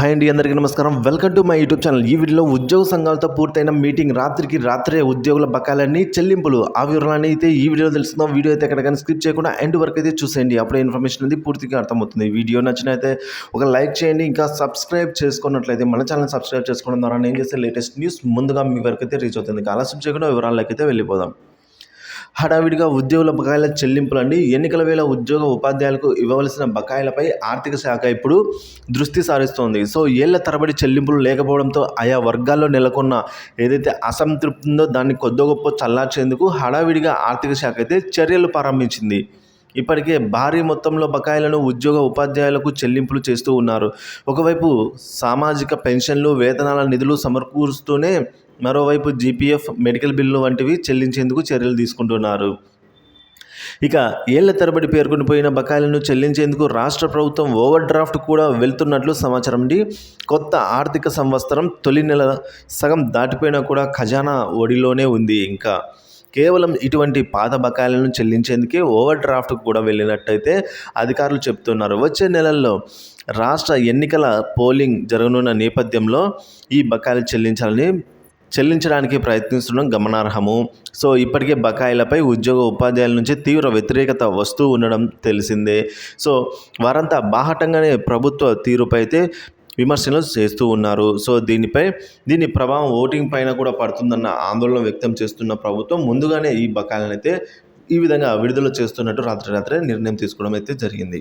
Hi అండి అందరికీ నమస్కారం. Welcome to my YouTube channel. ఈ వీడియోలో ఉద్యోగ సంఘాలతో పూర్తయిన మీటింగ్ రాత్రికి రాత్రే ఉద్యోగుల బకాలన్నీ చెల్లింపులు ఆ వివరాలని అయితే ఈ వీడియోలో తెలుసుకుందాం వీడియో అయితే ఎక్కడ కానీ స్కిప్ చేయకుండా ఎండ్ వరకు అయితే చూసేయండి. అప్పుడే ఇన్ఫర్మేషన్ అనేది పూర్తిగా అర్థమవుతుంది. వీడియో నచ్చినైతే ఒక లైక్ చేయండి. ఇంకా సబ్స్క్రైబ్ చేసుకున్నట్లయితే మన ఛానల్ సబ్స్క్రైబ్ చేసుకోవడం ద్వారా నేను చేసే లేటెస్ట్ న్యూస్ ముందుగా మీ వరకు అయితే రీచ్ అవుతుంది. ఆలస్యం చేయకుండా వివరాలకైతే అయితే వెళ్ళిపోదాం. హడావిడిగా ఉద్యోగుల బకాయిల చెల్లింపులండి. ఎన్నికల వేళ ఉద్యోగ ఉపాధ్యాయులకు ఇవ్వవలసిన బకాయిలపై ఆర్థిక శాఖ ఇప్పుడు దృష్టి సారిస్తోంది. సో ఏళ్ళ తరబడి చెల్లింపులు లేకపోవడంతో ఆయా వర్గాల్లో నెలకొన్న ఏదైతే అసంతృప్తి ఉందో దాన్ని కొద్ది గొప్ప చల్లార్చేందుకు హడావిడిగా ఆర్థిక శాఖ అయితే చర్యలు ప్రారంభించింది. ఇప్పటికే భారీ మొత్తంలో బకాయిలను ఉద్యోగ ఉపాధ్యాయులకు చెల్లింపులు చేస్తూ ఉన్నారు. ఒకవైపు సామాజిక పెన్షన్లు వేతనాల నిధులు సమకూరుస్తూనే మరోవైపు జీపీఎఫ్ మెడికల్ బిల్లు వంటివి చెల్లించేందుకు చర్యలు తీసుకుంటున్నారు. ఇక ఏళ్ళ తరబడి పేర్కొని పోయిన బకాయిలను చెల్లించేందుకు రాష్ట్ర ప్రభుత్వం ఓవర్ డ్రాఫ్ట్ కూడా వెళ్తున్నట్లు సమాచారం అండి. కొత్త ఆర్థిక సంవత్సరం తొలి నెల సగం దాటిపోయినా కూడా ఖజానా ఒడిలోనే ఉంది ఇంకా. కేవలం ఇటువంటి పాత బకాయిలను చెల్లించేందుకే ఓవర్ డ్రాఫ్ట్ కూడా వెళ్ళినట్టయితే అధికారులు చెప్తున్నారు. వచ్చే నెలల్లో రాష్ట్ర ఎన్నికల పోలింగ్ జరగనున్న నేపథ్యంలో ఈ బకాయిలు చెల్లించాలని చెల్లించడానికి ప్రయత్నిస్తుండడం గమనార్హము. సో ఇప్పటికే బకాయిలపై ఉద్యోగ ఉపాధ్యాయుల నుంచి తీవ్ర వ్యతిరేకత వస్తూ ఉండడం తెలిసిందే. సో వారంతా బాహటంగానే ప్రభుత్వ తీరుపై అయితే విమర్శలు చేస్తూ ఉన్నారు. సో దీనిపై దీని ప్రభావం ఓటింగ్ పైన కూడా పడుతుందన్న ఆందోళన వ్యక్తం చేస్తున్న ప్రభుత్వం ముందుగానే ఈ బకాయిలను అయితే ఈ విధంగా విడుదల చేస్తున్నట్టు రాత్రి రాత్రే నిర్ణయం తీసుకోవడం అయితే జరిగింది.